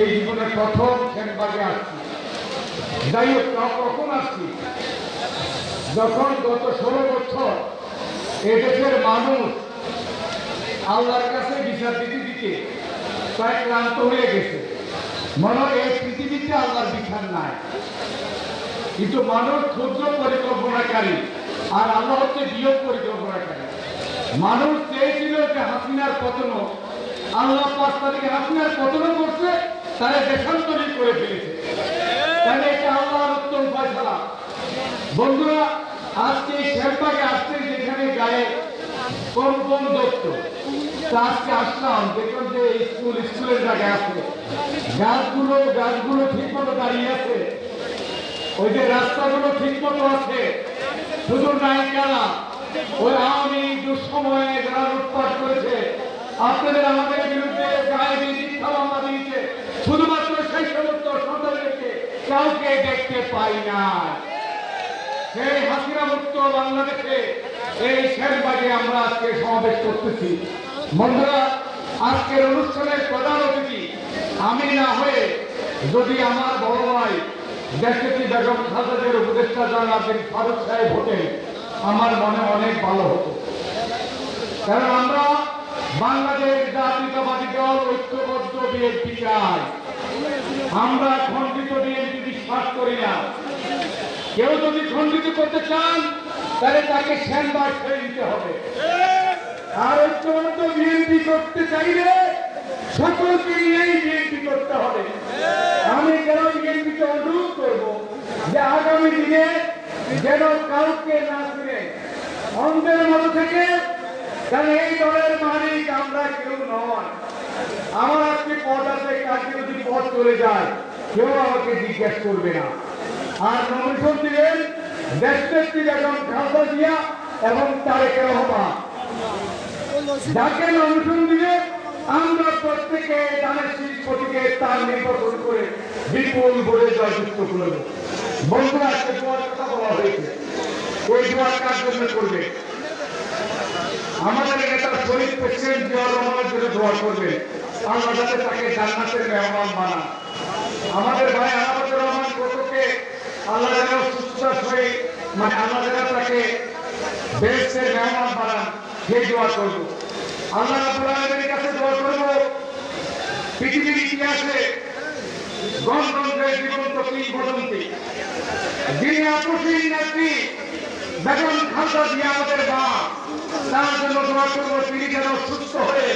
এই জীবনে প্রথম আসছি। যাই হোক কখন আসছি? যখন গত ষোলো বছর এদেশের মানুষ আল্লাহর কাছে বিচার দিতে দিতে প্রায় ক্লান্ত হয়ে গেছে। মনে এই পৃথিবীতে আল্লাহর বিচার নাই। কিন্তু মানুষ ক্ষুদ্র পরিকল্পনাকারী আর আল্লাহ হচ্ছে বিয়োগ পরিকল্পনাকারী। মানুষ চেয়েছিল যে হাসিনার পতন। আল্লাহ পাঁচ তারিখে পতন করছে তারা দেশান্তরী করে ফেলেছে। তাহলে এটা আল্লাহর উত্তম ফয়সালা। বন্ধুরা, আজকে শেরপাকে যেখানে গায়ে কম্পন দত্ত আজকে আসলাম দেখলাম যে স্কুল গাছগুলো গাছগুলো ঠিক মতো দাঁড়িয়ে আছে। ওই যে রাস্তাগুলো ঠিক মতো আছে। শুধু নায়িকারা ওই আওয়ামী দুঃসময়ে যারা লুটপাট করেছে, আপনাদের আমাদের শুধুমাত্র সেই সমস্ত সন্তানদেরকে কাউকে দেখতে পাই না। সেই হাসিনা মুক্ত বাংলাদেশে এই শেরবাগে আমরা আজকে সমাবেশ করতেছি। বন্ধুরা, আজকের অনুষ্ঠানের প্রধান অতিথি আমি না হয়ে যদি আমার বড় ভাই দেশটি বেগম খালেদের উপদেষ্টা জানাবেন ফারুক সাহেব হতেন, আমার মনে অনেক ভালো হতো। কারণ আমরা বাংলাদেশ জাতীয়তাবাদী দল, ঐক্যবদ্ধ বিএনপি চাই। আমরা খণ্ডিত বিএনপি বিশ্বাস করি না, কেউ যদি খণ্ডিত করতে চান, তাহলে তাকে সেনবার ছেড়ে দিতে হবে। আর ঐক্যবদ্ধ বিএনপি করতে চাইলে সকলকে নিয়েই বিএনপি করতে হবে। আমি কেন বিএনপিকে অনুরোধ করব যে আগামী দিনে যেন কাউকে না ফিরে অন্ধের মতো থেকে কারণ এই দলের মালিক আমরা কেউ নয় আমার আজকে পদ আছে কাজে যদি পদ চলে যায়, কেউ আমাকে জিজ্ঞেস করবে না। আর নমিশন দিলেন দেশনেত্রী বেগম খালদা জিয়া এবং তারেক রহমান। যাকে নমিশন দিলে, আমরা প্রত্যেকে দানের শীষ তার নির্বাচন করে বিপুল ভোটে জয়যুক্ত করব। বন্ধুরা, আজকে দোয়ার কথা বলা হয়েছে। ওই কার জন্য করবে? আমাদের নেতা শহীদ প্রেসিডেন্ট জিয়া রহমানের জন্য দোয়া করবে আল্লাহ যাতে তাকে জান্নাতের মেহমান বানান। আমাদের ভাই আহমদুর রহমান কতকে আল্লাহ যেন সুস্থতা সহিত মানে আল্লাহ যেন তাকে বেহেস্তের মেহমান বানান, সেই দোয়া করব। আল্লাহ রাব্বুল আলামিনের কাছে দোয়া করব, পৃথিবীর ইতিহাসে গণতন্ত্রের জীবন্ত কিংবদন্তি। যিনি আপসীন নেত্রী বেগম খালদা জিয়া আমাদের মা তার জন্য দোয়া করব তিনি যেন সুস্থ হয়ে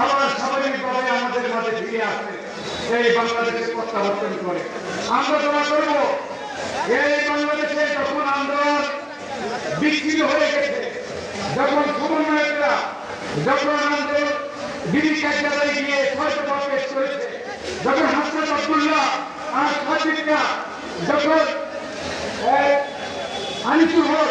আবার স্বাভাবিকভাবে আমাদের মাঝে ফিরে আসে। এই বাংলাদেশে প্রত্যাবর্তন করে। আমরা দোয়া করব, এই বাংলাদেশে যখন আন্দোলন বিচ্ছিন্ন হয়ে গেছে, যখন সমন্বয়করা, যখন আন্দোলন দিদি কার্যালয়ে গিয়ে ছয়টা পেশ করেছে, যখন হাসনাত আব্দুল্লাহ আর সাদিকরা, যখন আনিসুল হক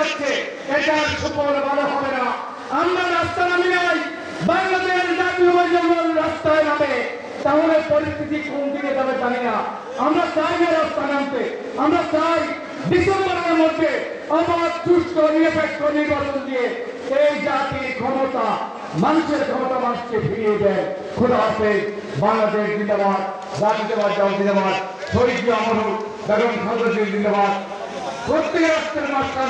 গ্রহণ করতে যাচ্ছে, এটা সুফল ভালো হবে না। আমরা রাস্তা নামি নাই রাস্তায় নামে। তাহলে পরিস্থিতি কোন দিকে যাবে জানি না। আমরা চাই না রাস্তা নামতে, আমরা চাই ডিসেম্বরের মধ্যে অবাধ সুস্থ নিরপেক্ষ নির্বাচন দিয়ে এই জাতির ক্ষমতা, মানুষের ক্ষমতা মানুষকে ফিরিয়ে দেয়। খোদা হাফেজ, বাংলাদেশ জিন্দাবাদ জাতীয়বাদ দল জিন্দাবাদ, শহীদ অমর বেগম খালেদা জিন্দাবাদ। প্রত্যেক রাষ্ট্রের মাস্টার